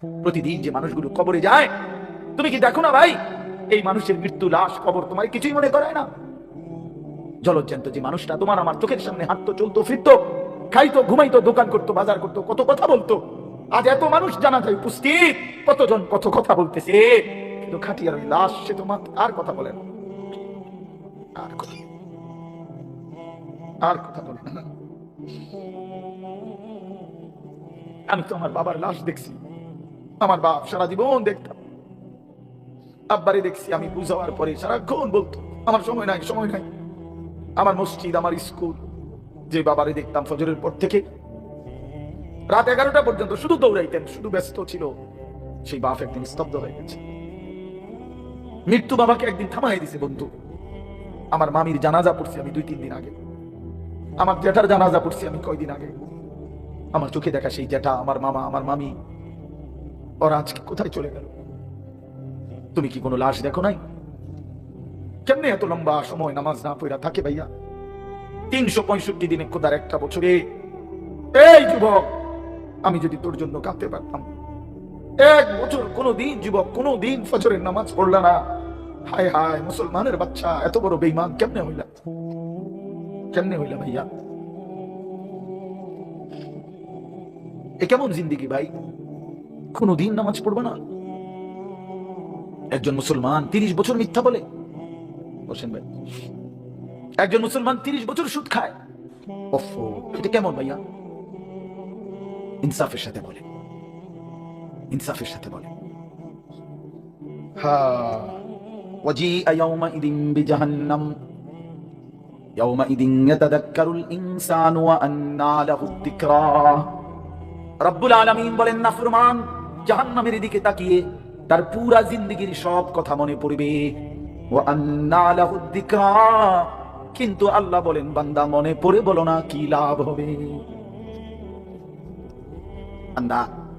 প্রতিদিন যে মানুষগুলো কবরে যায়, তুমি কি দেখো না ভাই? এই মানুষের মৃত্যু লাশ কবর তোমার কিছুই মনে করায় না। জলজ্জান্ত যে মানুষটা, তোমার আমার চোখের সামনে হাঁটতো চলতো, ফিরতো, খাইতো, ঘুমাইতো, দোকান করতো, বাজার করতো, কত কথা বলতো। আজ এত মানুষ জানা যায় উপস্থিত, কতজন কত কথা বলতেছে। কিন্তু খাটিয়ার ওই লাশ, সে তোমার আর কথা বলে না। আর আর কথা বলে না। আমি তো আমার বাবার লাশ দেখছি। আমার বাপ সারা জীবন দেখতাম। আব্বারে দেখছি আমি বুঝাবার পরে সারাক্ষণ বলতো, আমার সময় নাই সময় নাই। আমার মসজিদ, আমার স্কুল, যে বাবারে দেখতাম ফজরের পর থেকে, রাত এগারোটা পর্যন্ত শুধু দৌড়াইতেন, শুধু ব্যস্ত ছিল। সেই বাপ একদিন স্তব্ধ হয়ে গেছে। মৃত্যু বাবাকে একদিন থামাই দিছে বন্ধু। আমার মামির জানাজা পড়ছি আমি দুই তিন দিন আগে। আমার জেঠার জানাজা পড়ছি আমি কয়দিন আগে। আমার চোখে দেখা সেই জেঠা, আমার মামা, আমার মামি ওরা আজকে কোথায় চলে গেল? তুমি কি কোনো লাশ দেখো নাই? কেমনে এত লম্বা সময় নামাজ না পড়া থাকে ভাইয়া? তিনশো পঁয়ষট্টি দিনে খোদার একটা বছরে। এই যুবক, আমি যদি তোর জন্য কাঁদতে পারতাম, এক বছর কোনো দিন যুবক কোনো দিন ফজরের নামাজ পড়লা না। হায় হায়, মুসলমানের বাচ্চা, এত বড় বেইমান কেমনে হইলা? কেমনে হইলা ভাইয়া? এ কেমন জিন্দিগি ভাই? কোনোদিন নামাজ পড়বা না। একজন মুসলমান তিরিশ বছর মিথ্যা বলে। বসেন ভাই। একজন মুসলমান তিরিশ বছর সুদ খায়। এটা কেমন ভাইয়া? ইনসাফের সাথে বলে। ইনসাফের সাথে বলে। বলেন, না, ফুরমান। জাহান্নামের দিকে তাকিয়ে তার পুরা জিন্দগির সব কথা মনে পড়বে। কিন্তু আল্লাহ বলেন, বান্দা মনে পড়ে বলো না কি লাভ হবে।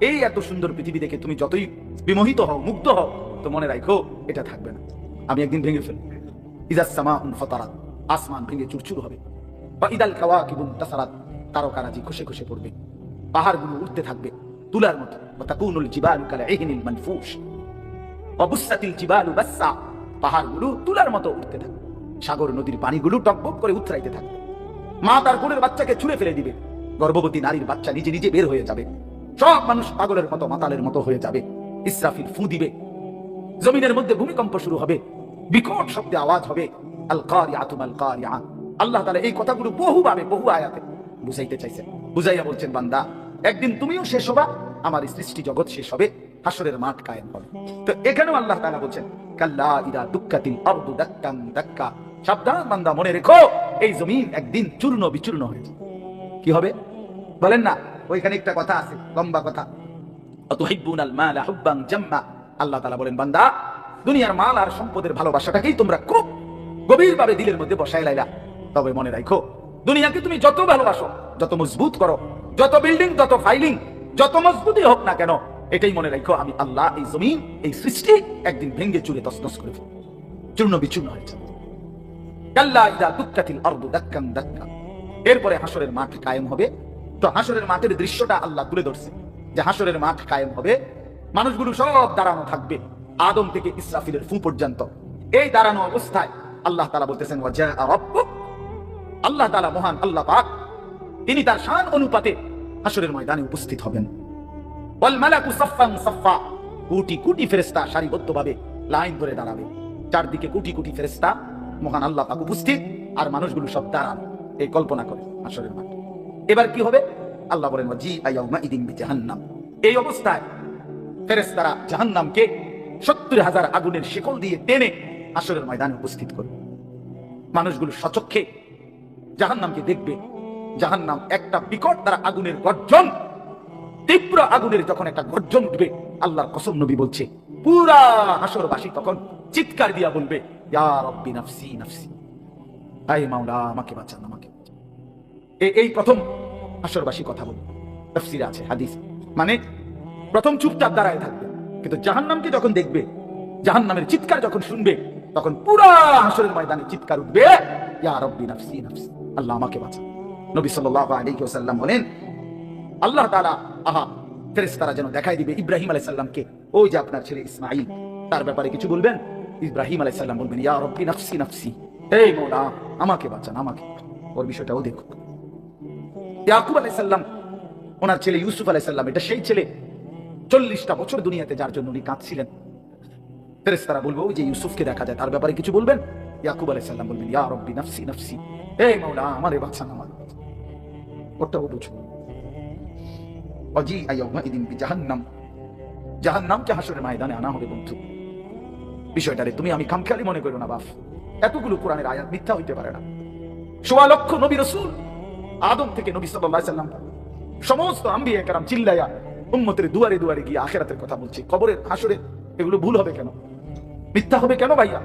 এই এত সুন্দর পৃথিবী দেখে তুমি যতই বিমোহিত হও, মুগ্ধ হও, তো মনে রাখো এটা থাকবে না। আমি একদিন ভেঙে ফেলব। ইজাস সামা আসমান ভেঙে চুরচুর হবে। বা ইদাল খাওয়া কিবুন তাসারাত, তারকারাজি খসে খসে পড়বে। পাহাড়গুলো উঠতে থাকবে। তুলার মতো অবুসাতিল জিবালু বাসসা পাহাড়গুলো তুলার মতো উঠতে থাকবে সাগর নদীর পানিগুলো টকবক করে মা তার বাচ্চাকে ছুঁড়ে ফেলে দিবে। গর্ভবতী নারীর বাচ্চা নিজে নিজে বের হয়ে যাবে। সব মানুষ পাগলের মতো, মাতালের মতো হয়ে যাবে। ইসরাফিল ফু দিবে। জমিনের মধ্যে ভূমিকম্প শুরু হবে। বিকট শব্দে আওয়াজ হবে। আল্লাহ তাআলা এই কথাগুলো বহু বহুভাবে, বহু আয়াতে বুঝাইতে চাইছেন। বুঝাইয়া বলছেন, বান্দা একদিন তুমিও শেষ হবা, আমার সৃষ্টি জগৎ শেষ হবে, হাসরের মাঠ কায়েম হবে। তো এখানেও আল্লাহ তাআলা বলছেন, কাল্লা ইদা দুক্কাতিল আরদু দাক্কান দাক্কা। সাবধান বান্দা, মনে রেখো, এই জমিন একদিন চূর্ণ বিচূর্ণ হয়ে কি হবে? বলেন না, ওইখানে একটা কথা আছে, লম্বা কথা। আল্লাহ বলেন, বান্দা, দুনিয়ার মাল আর সম্পদের ভালোবাসাটাকেই তোমরা খুব গভীরভাবে দিলের মধ্যে বসায় লাইলা। তবে মনে রাখো, দুনিয়াকে তুমি যত ভালোবাসো, যত মজবুত করো যত বিল্ডিং যত ফাইলিং যত মজবুতই হোক না কেন, এটাই মনে রাখো, আমি আল্লাহ এই জমিন, এই সৃষ্টি একদিন ভেঙ্গে চুরে তসনস করে ফেলব। চূর্ণ বিচূর্ণ হয়েছে এরপরে হাসরের মাঠ কায়েম হবে। তো হাসরের মাঠের দৃশ্যটা আল্লাহ তুলে ধরছে। যে হাসরের মাঠ কায়েম হবে, মানুষগুলো সব দাঁড়ানো থাকবে, আদম থেকে ইসরাফিলের ফু পর্যন্ত। এই দাঁড়ানো অবস্থায় আল্লাহ তালা বলতেছেন আল্লাহ তাআলা মহান, আল্লাহ পাক তিনি তার শান অনুপাতে হাসরের ময়দানে উপস্থিত হবেন। কোটি কোটি ফেরেশতা সারিবদ্ধভাবে লাইন ধরে দাঁড়াবে। চারদিকে কোটি কোটি ফেরেশতা, মহান আল্লাহ পাক উপস্থিত, আর মানুষগুলো সব দাঁড়ানো এই কল্পনা করে হাসরের মাঠে। এবার কি হবে? আল্লাহ বলেন জি আয়াউমা ইদিন জাহান্নাম এই অবস্থায় ফেরেশতারা জাহান্নামকে সত্তর হাজার আগুনের শিকল দিয়ে টেনে আসরের ময়দানে উপস্থিত করবে। মানুষগুলো সচক্ষে জাহান্নামকে দেখবে। জাহান্নাম একটা বিকট দ্বারা আগুনের গর্জন। তীব্র আগুনের যখন একটা গর্জন উঠবে, আল্লাহর কসম নবী বলছে, পুরা হাসরবাসী তখন চিৎকার দিয়া বলবে মাওলা, আমাকে বাঁচান, আমাকে এই প্রথম হাসরবাসী কথা বলবে। তাফসিরে আছে, হাদিস। মানে প্রথম চুপচাপ দাঁড়ায় থাকবে। কিন্তু জাহান্নামকে যখন দেখবে, জাহান্নামের চিৎকার যখন শুনবে, তখন পুরা হাসরের ময়দানে চিৎকার উঠবে, ইয়া রব্বি নাফসি নাফসি। আল্লাহ, আমাকে বাঁচান। নবী সাল্লাল্লাহু আলাইহি ওয়াসাল্লাম বলেন, আল্লাহ তাআলা, আহা, ফেরেশতারা যেন দেখাই দিবে ইব্রাহিম আলাইসাল্লামকে ওই যে আপনার ছেলে ইসমাইল তার ব্যাপারে কিছু বলবেন? ইব্রাহিম আলাইসাল্লাম বলবেন, ইয়া নাফসি নাফসি, এই মোলা, আমাকে বাঁচান, আমাকে। ওর বিষয়টাও দেখো ইয়াকুব আলাইসাল্লাম ওনার ছেলে ইউসুফ আলাইসাল্লাম এটা সেই ছেলে, চল্লিশটা বছর দুনিয়াতে যার জন্য উনি কাঁদছিলেন। ফেরেস তারা বলব যে ইউসুফকে দেখা যায়, তার ব্যাপারে কিছু বলবেন? ইয়াকুব আলাইসাল্লাম বলবেন, ইয়া নাফসি নাফসি, এই মৌলা, আমারে বাঁচান আমার ওটাও বুঝো। অজি হাসরের ময়দানে আনা হবে, বন্ধু। তুমি আমি খামখেয়ালি মনে করো না এতগুলো কোরআনের আয়াত মিথ্যা হইতে পারে না। সোয়া লক্ষ নবী রসুল আদম থেকে নবী সাল্লাল্লাহু সাল্লাম সমস্ত আম্বিয়া কারাম চিল্লাইয়া উম্মতের দুয়ারে দুয়ারে গিয়ে আখেরাতের কথা বলছে। কবরের হাসরে এগুলো ভুল হবে কেন? মিথ্যা হবে কেন ভাইয়া?